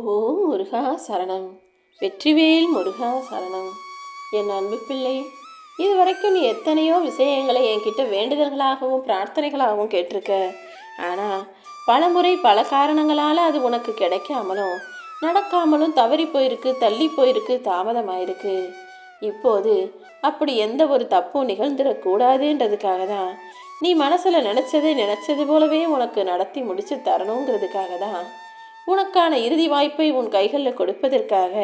ஓம் முருகா சரணம். வெற்றிவேல் முருகா சரணம். என் அன்பு பிள்ளை இதுவரைக்கும் நீ எத்தனையோ விஷயங்களை என்கிட்ட வேண்டுதல்களாகவும் பிரார்த்தனைகளாகவும் கேட்டிருக்க. ஆனால் பல முறை பல காரணங்களால் அது உனக்கு கிடைக்காமலும் நடக்காமலும் தவறி போயிருக்கு தள்ளி போயிருக்கு தாமதமாயிருக்கு. இப்போது அப்படி எந்த ஒரு தப்பும் நிகழ்ந்துடக்கூடாதுன்றதுக்காக தான் நீ மனசில் நினச்சதை நினச்சது போலவே உனக்கு நடத்தி முடித்து தரணுங்கிறதுக்காக தான் உனக்கான இறுதி வாய்ப்பை உன் கைகளில் கொடுப்பதற்காக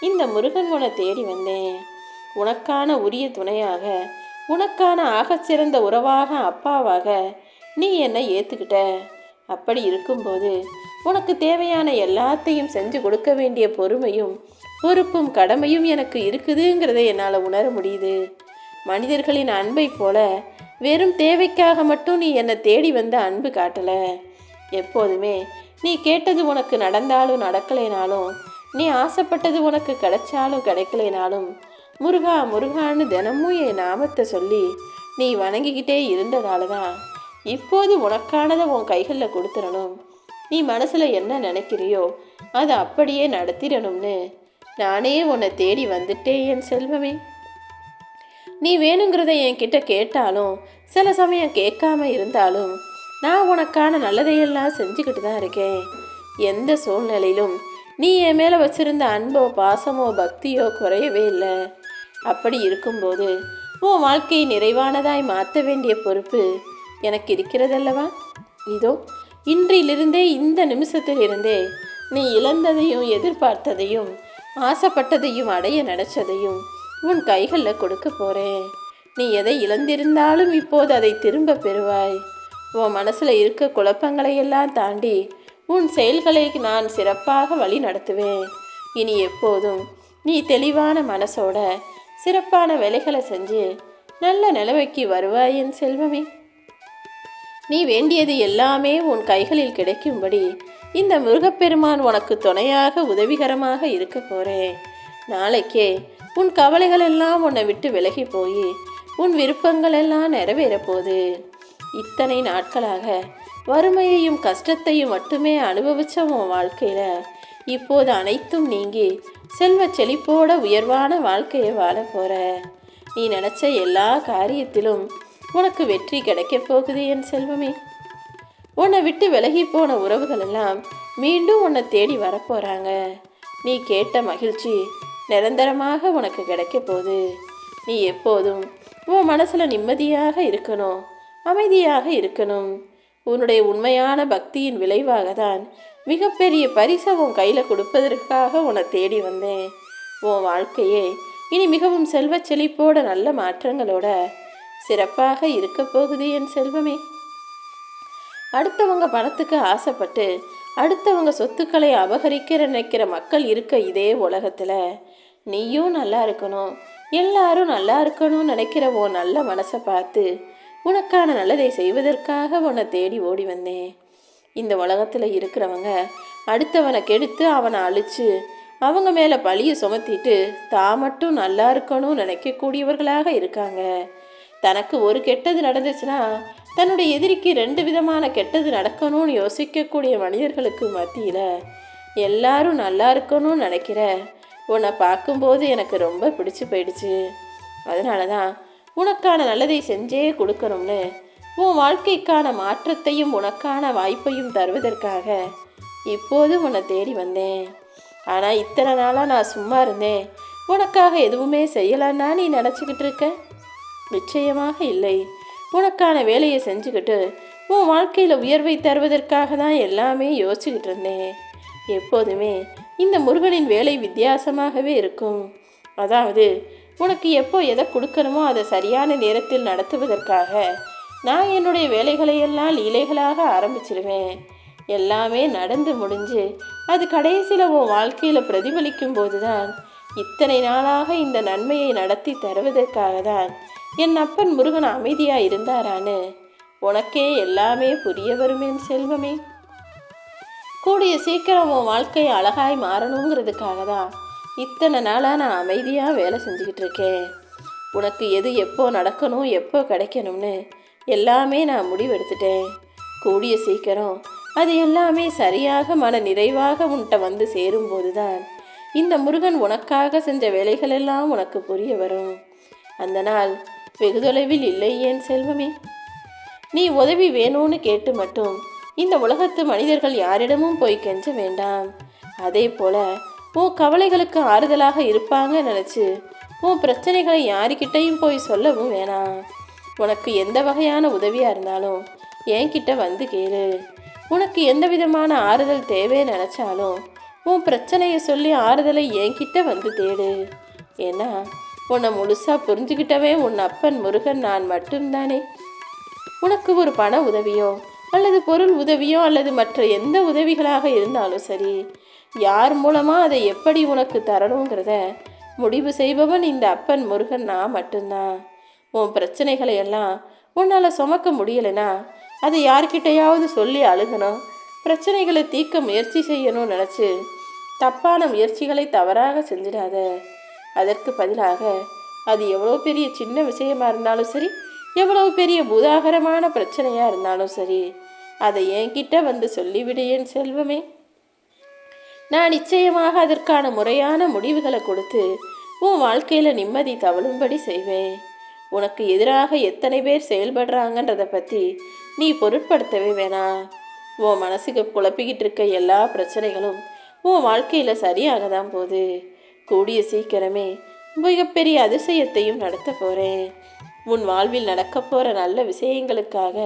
இந்த முருகன் உன தேடி வந்தேன். உனக்கான உரிய துணையாக உனக்கான ஆகச்சிறந்த உறவாக அப்பாவாக நீ என்னை ஏற்றுக்கிட்ட அப்படி இருக்கும்போது உனக்கு தேவையான எல்லாத்தையும் செஞ்சு கொடுக்க வேண்டிய பொறுமையும் பொறுப்பும் கடமையும் எனக்கு இருக்குதுங்கிறதை என்னால் உணர முடியுது. மனிதர்களின் அன்பை போல வெறும் தேவைக்காக மட்டும் நீ என்னை தேடி வந்த அன்பு காட்டலை. எப்போதுமே நீ கேட்டது உனக்கு நடந்தாலும் நடக்கலைனாலும் நீ ஆசைப்பட்டது உனக்கு கிடைச்சாலும் கிடைக்கலைனாலும் முருகா முருகான்னு தினமும் என் நாமத்தை சொல்லி நீ வணங்கிக்கிட்டே இருந்ததால தான் இப்போது உனக்கானதை உன் கைகளில் கொடுத்துடணும் நீ மனசில் என்ன நினைக்கிறியோ அதை அப்படியே நடத்திடணும்னு நானே உன்னை தேடி வந்துட்டேன் என் செல்வமே. நீ வேணுங்கிறத என்கிட்ட கேட்டாலும் சில சமயம் கேட்காம இருந்தாலும் நான் உனக்கான நல்லதையெல்லாம் செஞ்சுக்கிட்டு தான் இருக்கேன். எந்த சூழ்நிலையிலும் நீ என் மேலே வச்சிருந்த அன்போ பாசமோ பக்தியோ குறையவே இல்லை. அப்படி இருக்கும்போது உன் வாழ்க்கையை நிறைவானதாய் மாற்ற வேண்டிய பொறுப்பு எனக்கு இருக்கிறதல்லவா? இதோ இன்றிலிருந்தே இந்த நிமிஷத்திலிருந்தே நீ இழந்ததையும் எதிர்பார்த்ததையும் ஆசைப்பட்டதையும் அடைய நினச்சதையும் உன் கைகளில் கொடுக்க போகிறேன் நீ எதை இழந்திருந்தாலும் இப்போது அதை திரும்ப பெறுவாய். உன் மனசில் இருக்க குழப்பங்களை எல்லாம் தாண்டி உன் செயல்களை நான் சிறப்பாக வழி நடத்துவேன். இனி எப்போதும் நீ தெளிவான மனசோட சிறப்பான வேலைகளை செஞ்சு நல்ல நிலவைக்கு வருவாய் என் செல்வமே. நீ வேண்டியது எல்லாமே உன் கைகளில் கிடைக்கும்படி இந்த முருகப்பெருமான் உனக்கு துணையாக உதவிகரமாக இருக்க போறேன். நாளைக்கே உன் கவலைகள் எல்லாம் உன்னை விட்டு விலகி போய் உன் விருப்பங்கள் எல்லாம் நிறைவேற போகுது. இத்தனை நாட்களாக வறுமையையும் கஷ்டத்தையும் மட்டுமே அனுபவிச்ச உன் வாழ்க்கையில். இப்போது அனைத்தும் நீங்கி செல்வ செழிப்போட உயர்வான வாழ்க்கையை வாழ போகிற நீ நினச்ச எல்லா காரியத்திலும் உனக்கு வெற்றி கிடைக்கப் போகுது என் செல்வமே. உன்னை விட்டு விலகி போன உறவுகள் எல்லாம் மீண்டும் உன்னை தேடி வரப்போறாங்க நீ கேட்ட மகிழ்ச்சி நிரந்தரமாக உனக்கு கிடைக்க போகுது. நீ எப்போதும் உன் மனசில் நிம்மதியாக இருக்கணும். அமைதியாக இருக்கணும். உன்னுடைய உண்மையான பக்தியின் விளைவாக தான் மிகப்பெரிய பரிசை உன் கையில் கொடுப்பதற்காக உன்னை தேடி வந்தேன். உன் வாழ்க்கையே இனி மிகவும் செல்வ செழிப்போட நல்ல மாற்றங்களோட சிறப்பாக இருக்க போகுது என் செல்வமே. அடுத்தவங்க பணத்துக்கு ஆசைப்பட்டு அடுத்தவங்க சொத்துக்களை அபகரிக்கிற நினைக்கிற மக்கள் இருக்க இதே உலகத்தில் நீயும் நல்லா இருக்கணும் எல்லாரும் நல்லா இருக்கணும்னு நினைக்கிற உன் நல்ல மனசை பார்த்து உனக்கான நல்லதை செய்வதற்காக உன்னை தேடி ஓடி வந்தேன். இந்த உலகத்தில் இருக்கிறவங்க அடுத்தவனை கெடுத்து அவனை அழிச்சு அவங்க மேலே பழியை சுமத்திட்டு தான் மட்டும் நல்லா இருக்கணும்னு நினைக்கக்கூடியவர்களாக இருக்காங்க. தனக்கு ஒரு கெட்டது நடந்துச்சுன்னா தன்னுடைய எதிரிக்கு ரெண்டு விதமான கெட்டது நடக்கணும்னு யோசிக்கக்கூடிய மனிதர்களுக்கு மத்தியில் எல்லாரும் நல்லா இருக்கணும்னு நினைக்கிற உன்னை பார்க்கும்போது எனக்கு ரொம்ப பிடிச்சு போயிடுச்சு. அதனால தான் உனக்கான நல்லதை செஞ்சே கொடுக்கணும்னு உன் வாழ்க்கைக்கான மாற்றத்தையும் உனக்கான வாய்ப்பையும் தருவதற்காக இப்போது உன்னை தேடி வந்தேன். ஆனால் இத்தனை நாளாக நான் சும்மா இருந்தேன். உனக்காக எதுவுமே செய்யலைன்னா நீ நினச்சிக்கிட்டு இருக்க? நிச்சயமாக இல்லை. உனக்கான வேலையை செஞ்சுக்கிட்டு உன் வாழ்க்கையில் உயர்வை தருவதற்காக தான் எல்லாமே யோசிச்சுக்கிட்டு இருந்தேன். எப்போதுமே இந்த முருகனின் வேலை வித்தியாசமாகவே இருக்கும். அதாவது உனக்கு எப்போ எதை கொடுக்கணுமோ அதை சரியான நேரத்தில் நடத்துவதற்காக நான் என்னுடைய வேலைகளையெல்லாம் லீலைகளாக ஆரம்பிச்சிருவேன். எல்லாமே நடந்து முடிஞ்சு அது கடைசியில் உன் வாழ்க்கையில் பிரதிபலிக்கும் போதுதான். இத்தனை நாளாக இந்த நன்மையை நடத்தி தருவதற்காக தான் என் அப்பன் முருகன் அமைதியாக இருந்தாரான்னு. உனக்கே எல்லாமே புரிய வருமேன் செல்வமே. கூடிய சீக்கிரம் உன் வாழ்க்கை அழகாய் மாறணுங்கிறதுக்காக தான் இத்தனை நாளாக நான் அமைதியாக வேலை செஞ்சுக்கிட்டு இருக்கேன். உனக்கு எது எப்போ நடக்கணும் எப்போ கிடைக்கணும்னு எல்லாமே நான் முடிவெடுத்துட்டேன். கூடிய சீக்கிரம் அது எல்லாமே சரியாக மன நிறைவாக உன்கிட்ட வந்து சேரும்போது தான் இந்த முருகன் உனக்காக செஞ்ச வேலைகளெல்லாம் உனக்கு புரிய வரும். அந்த நாள் வெகு தொலைவில் இல்லை ஏன் செல்வமே? நீ உதவி வேணும்னு கேட்டு மட்டும் இந்த உலகத்து மனிதர்கள் யாரிடமும் போய் கெஞ்ச வேண்டாம். அதே போல உன் கவலைகளுக்கு ஆறுதலாக இருப்பாங்க நினச்சி உன் பிரச்சனைகளை யாருக்கிட்டையும் போய் சொல்லவும் வேணாம். உனக்கு எந்த வகையான உதவியாக இருந்தாலும் என்கிட்ட வந்து கேளு. உனக்கு எந்த விதமான ஆறுதல் தேவை நினச்சாலும் உன் பிரச்சனையை சொல்லி ஆறுதலை என்கிட்ட வந்து தேடு. ஏன்னா உன்னை முழுசாக புரிஞ்சுக்கிட்டவே உன் அப்பன் முருகன் நான் மட்டும்தானே. உனக்கு ஒரு பண உதவியோ அல்லது பொருள் உதவியோ அல்லது மற்ற எந்த உதவிகளாக இருந்தாலும் சரி யார் மூலமாக அதை எப்படி உனக்கு தரணுங்கிறத முடிவு செய்பவன் இந்த அப்பன் முருகன் நான் மட்டும்தான். உன் பிரச்சனைகளை எல்லாம் உன்னால் சுமக்க முடியலைன்னா அதை யார்கிட்டையாவது சொல்லி அழுகணும். பிரச்சனைகளை தீர்க்க முயற்சி செய்யணும்னு நினச்சி தப்பான முயற்சிகளை தவறாக செஞ்சிடாத. அதற்கு பதிலாக அது எவ்வளோ பெரிய சின்ன விஷயமா இருந்தாலும் சரி எவ்வளோ பெரிய பூதாகரமான பிரச்சனையாக இருந்தாலும் சரி அதை என்கிட்ட வந்து சொல்லிவிடு என் செல்வமே. நான் நிச்சயமாக அதற்கான முறையான முடிவுகளை கொடுத்து உன் வாழ்க்கையில் நிம்மதி தவழும்படி செய்வேன். உனக்கு எதிராக எத்தனை பேர் செயல்படுறாங்கன்றதை பற்றி நீ பொருட்படுத்தவே வேணாம். உன் மனசுக்கு குழப்பிக்கிட்டு இருக்க எல்லா பிரச்சனைகளும் உன் வாழ்க்கையில் சரியாக தான் போகுது. கூடிய சீக்கிரமே மிகப்பெரிய அதிசயத்தையும் நடத்த போகிறேன் உன் வாழ்வில் நடக்க போகிற நல்ல விஷயங்களுக்காக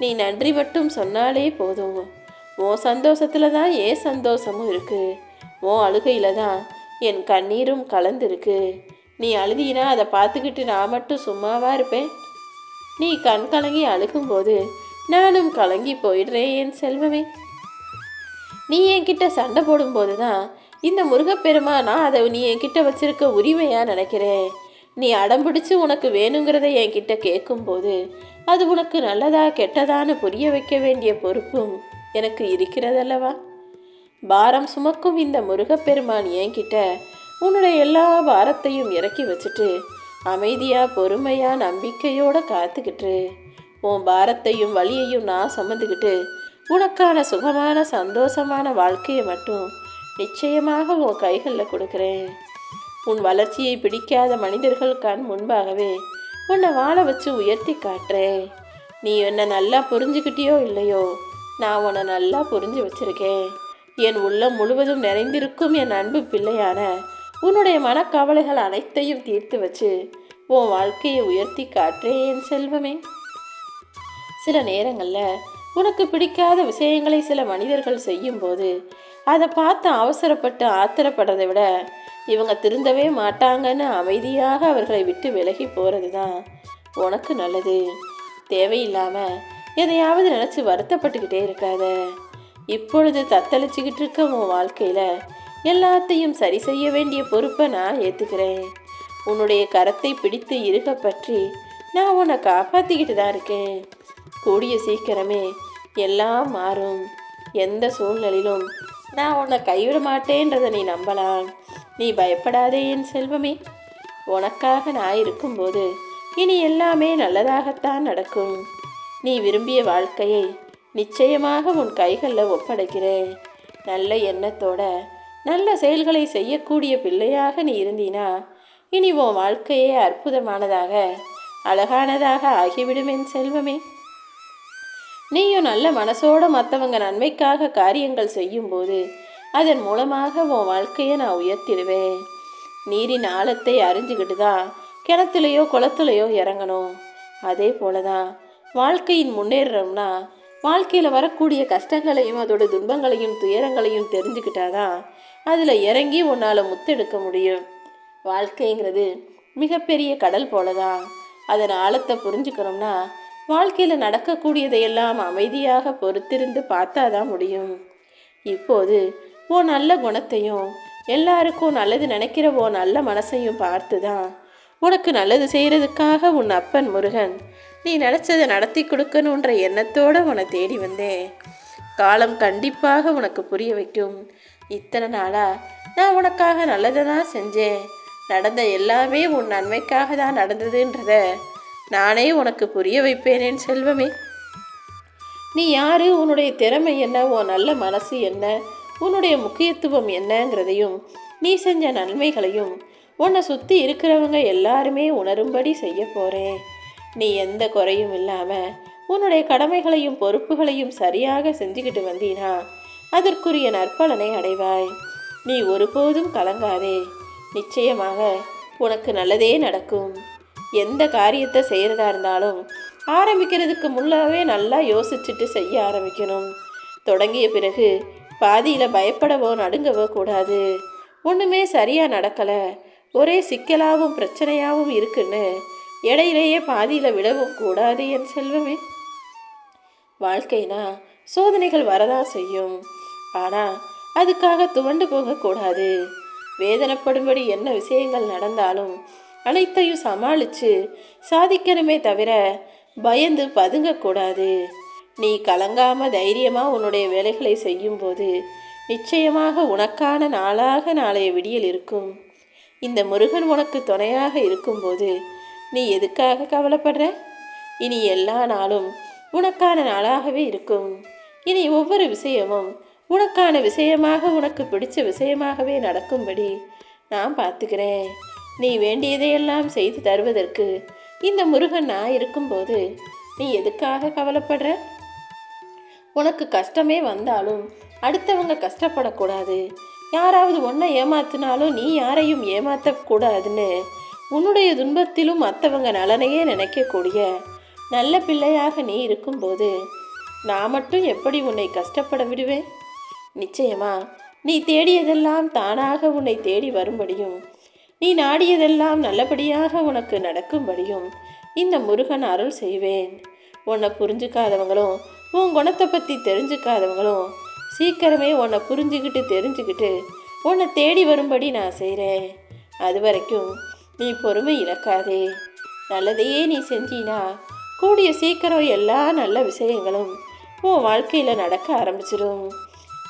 நீ நன்றி மட்டும் சொன்னாலே போதும். உன் சந்தோஷத்தில் தான் ஏன் சந்தோஷமும் இருக்குது உன் அழுகையில் தான் என் கண்ணீரும் கலந்துருக்கு. நீ அழுதினா அதை பார்த்துக்கிட்டு நான் மட்டும் சும்மாவா இருப்பேன்? நீ கண் கலங்கி அழுகும்போது நானும் கலங்கி போயிடுறேன் என் செல்வமே. நீ என்கிட்ட சண்டை போடும்போது தான் இந்த முருகப்பெருமா நான் அதை நீ என்கிட்ட வச்சிருக்க உரிமையாக நினைக்கிறேன் நீ அடம் பிடிச்சு உனக்கு வேணுங்கிறத என்கிட்ட கேட்கும்போது அது உனக்கு நல்லதா கெட்டதான்னு புரிய வைக்க வேண்டிய பொறுப்பும் எனக்கு இருக்கிறதல்லவா? பாரம் சுமக்கும் இந்த முருகப்பெருமான் என்கிட்ட உன்னுடைய எல்லா பாரத்தையும் இறக்கி வச்சுட்டு அமைதியாக பொறுமையாக நம்பிக்கையோடு காத்துக்கிட்டு உன் பாரத்தையும் வலியையும் நான் சுமந்துக்கிட்டு உனக்கான சுகமான சந்தோஷமான வாழ்க்கையை மட்டும் நிச்சயமாக உன் கைகளில் கொடுக்குறேன். உன் வளர்ச்சியை பிடிக்காத மனிதர்கள் கண் முன்பாகவே உன்னை வாழ வச்சு உயர்த்தி காட்டுறேன். நீ என்னை நல்லா புரிஞ்சுக்கிட்டியோ இல்லையோ நான் உன்னை நல்லா புரிஞ்சு வச்சிருக்கேன். என் உள்ளம் முழுவதும் நிறைந்திருக்கும் என் அன்பு பிள்ளையான உன்னுடைய மனக்கவலைகள் அனைத்தையும் தீர்த்து வச்சு உன் வாழ்க்கையை உயர்த்தி காட்டுறேன் என் செல்வமே. சில நேரங்களில் உனக்கு பிடிக்காத விஷயங்களை சில மனிதர்கள் செய்யும்போது அதை பார்த்து அவசரப்பட்டு ஆத்திரப்படுறதை விட இவங்க திருந்தவே மாட்டாங்கன்னு அமைதியாக அவர்களை விட்டு விலகி போகிறது தான் உனக்கு நல்லது. தேவையில்லாமல் எதையாவது நினச்சி வருத்தப்பட்டுக்கிட்டே இருக்காத. இப்பொழுது தத்தளிச்சுக்கிட்டு இருக்க உன் வாழ்க்கையில் எல்லாத்தையும் சரி செய்ய வேண்டிய பொறுப்பை நான் ஏற்றுக்கிறேன் உன்னுடைய கரத்தை பிடித்து இருக்க பற்றி நான் உன்னை காப்பாற்றிக்கிட்டு தான் இருக்கேன். கூடிய சீக்கிரமே எல்லாம் மாறும். எந்த சூழ்நிலையிலும் நான் உன்னை கைவிட மாட்டேன்றதை நீ நம்பலாம். நீ பயப்படாதே என் செல்வமே. உனக்காக நான் இருக்கும்போது இனி எல்லாமே நல்லதாகத்தான் நடக்கும். நீ விரும்பிய வாழ்க்கையை நிச்சயமாக உன் கைகளில் ஒப்படைக்கிறேன். நல்ல எண்ணத்தோட நல்ல செயல்களை செய்யக்கூடிய பிள்ளையாக நீ இருந்தீனா இனி உன் வாழ்க்கையே அற்புதமானதாக அழகானதாக ஆகிவிடும் என் செல்வமே. நீயும் நல்ல மனசோட மற்றவங்க நன்மைக்காக காரியங்கள் செய்யும்போது அதன் மூலமாக உன் வாழ்க்கையை நான் உயர்த்திடுவேன். நீரின் ஆழத்தை அறிஞ்சுக்கிட்டு தான் கிணத்துலையோ குளத்துலையோ இறங்கணும். அதே போல தான் வாழ்க்கையின் முன்னேறோம்னா வாழ்க்கையில் வரக்கூடிய கஷ்டங்களையும் அதோட துன்பங்களையும் துயரங்களையும் தெரிஞ்சுக்கிட்டாதான் அதில் இறங்கி உன்னால் முத்தெடுக்க முடியும். வாழ்க்கைங்கிறது மிகப்பெரிய கடல் போலதான். அதன் ஆழத்தை புரிஞ்சுக்கணும்னா வாழ்க்கையில் நடக்கக்கூடியதையெல்லாம் அமைதியாக பொறுத்திருந்து பார்த்தா தான் முடியும். இப்போது ஓ நல்ல குணத்தையும் எல்லாருக்கும் நல்லது நினைக்கிற ஓ நல்ல மனசையும் பார்த்து தான் உனக்கு நல்லது செய்கிறதுக்காக உன் அப்பன் முருகன் நீ நினச்சதை நடத்தி கொடுக்கணுன்ற எண்ணத்தோடு உன்னை தேடி வந்தேன். காலம் கண்டிப்பாக உனக்கு புரிய வைக்கும். இத்தனை நாளாக நான் உனக்காக நல்லதை தான் செஞ்சேன். நடந்த எல்லாமே உன் நன்மைக்காக தான் நடந்ததுன்றத நானே உனக்கு புரிய வைப்பேனேன் செல்வமே. நீ யார்? உன்னுடைய திறமை என்ன? உன் நல்ல மனசு என்ன? உன்னுடைய முக்கியத்துவம் என்னங்கிறதையும் நீ செஞ்ச நன்மைகளையும் உன்னை சுற்றி இருக்கிறவங்க எல்லாருமே உணரும்படி செய்ய போகிறேன் நீ எந்த குறையும் இல்லாமல் உன்னுடைய கடமைகளையும் பொறுப்புகளையும் சரியாக செஞ்சுக்கிட்டு வந்தீனா அதற்குரிய நற்பலனை அடைவாய். நீ ஒருபோதும் கலங்காதே. நிச்சயமாக உனக்கு நல்லதே நடக்கும். எந்த காரியத்தை செய்கிறதா இருந்தாலும் ஆரம்பிக்கிறதுக்கு முன்னாவே நல்லா யோசிச்சுட்டு செய்ய ஆரம்பிக்கணும். தொடங்கிய பிறகு பாதியில் பயப்படவோ நடுங்கவோ கூடாது. ஒன்றுமே சரியாக நடக்கலை. ஒரே சிக்கலாகவும் பிரச்சனையாகவும் இருக்குன்னு இடையிலேயே பாதியில் விடவும் கூடாது என் செல்வமே. வாழ்க்கைனா சோதனைகள் வரதான் செய்யும். ஆனால் அதுக்காக துவண்டு போகக்கூடாது வேதனைப்படும்படி என்ன விஷயங்கள் நடந்தாலும் அனைத்தையும் சமாளித்து சாதிக்கணுமே தவிர பயந்து பதுங்கக்கூடாது நீ கலங்காம தைரியமாக உன்னுடைய வேலைகளை செய்யும்போது நிச்சயமாக உனக்கான நாளாக நாளைய விடியல் இருக்கும். இந்த முருகன் உனக்கு துணையாக இருக்கும்போது நீ எதுக்காக கவலைப்படுற? இனி எல்லா நாளும் உனக்கான நாளாகவே இருக்கும். இனி ஒவ்வொரு விஷயமும் உனக்கான விஷயமாக உனக்கு பிடிச்ச விஷயமாகவே நடக்கும்படி நான் பார்த்துக்கிறேன். நீ வேண்டியதையெல்லாம் செய்து தருவதற்கு இந்த முருகன் நான் இருக்கும்போது நீ எதுக்காக கவலைப்படுற? உனக்கு கஷ்டமே வந்தாலும் அடுத்தவங்க கஷ்டப்படக்கூடாது. யாராவது ஒன்றை ஏமாத்தினாலும் நீ யாரையும் ஏமாற்றக்கூடாதுன்னு உன்னுடைய துன்பத்திலும் மற்றவங்க நலனையே நினைக்கக்கூடிய நல்ல பிள்ளையாக நீ இருக்கும்போது நான் மட்டும் எப்படி உன்னை கஷ்டப்பட விடுவேன்? நிச்சயமா நீ தேடியதெல்லாம் தானாக உன்னை தேடி வரும்படியும் நீ நாடியதெல்லாம் நல்லபடியாக உனக்கு நடக்கும்படியும் இந்த முருகன் அருள் செய்வேன். உன்னை புரிஞ்சுக்காதவங்களும் உன் குணத்தை பற்றி தெரிஞ்சுக்காதவங்களும் சீக்கிரமே உன்னை புரிஞ்சுக்கிட்டு தெரிஞ்சுக்கிட்டு உன்னை தேடி வரும்படி நான் செய்கிறேன் அது வரைக்கும் நீ பொறுமை இழக்காதே. நல்லதையே நீ செஞ்சினா கூடிய சீக்கிரம் எல்லா நல்ல விஷயங்களும் உன் வாழ்க்கையில் நடக்க ஆரம்பிச்சிடும்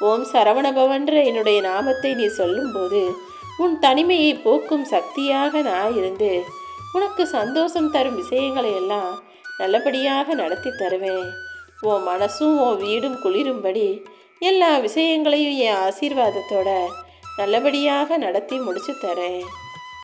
ஓம் சரவணபவன்ற என்னுடைய நாமத்தை நீ சொல்லும்போது உன் தனிமையை போக்கும் சக்தியாக நான் இருந்து உனக்கு சந்தோஷம் தரும் விஷயங்களை எல்லாம் நல்லபடியாக நடத்தி தருவேன். உன் மனசும் உன் வீடும் குளிரும்படி எல்லா விஷயங்களையும் என் ஆசீர்வாதத்தோட நல்லபடியாக நடத்தி முடிச்சு தரேன்.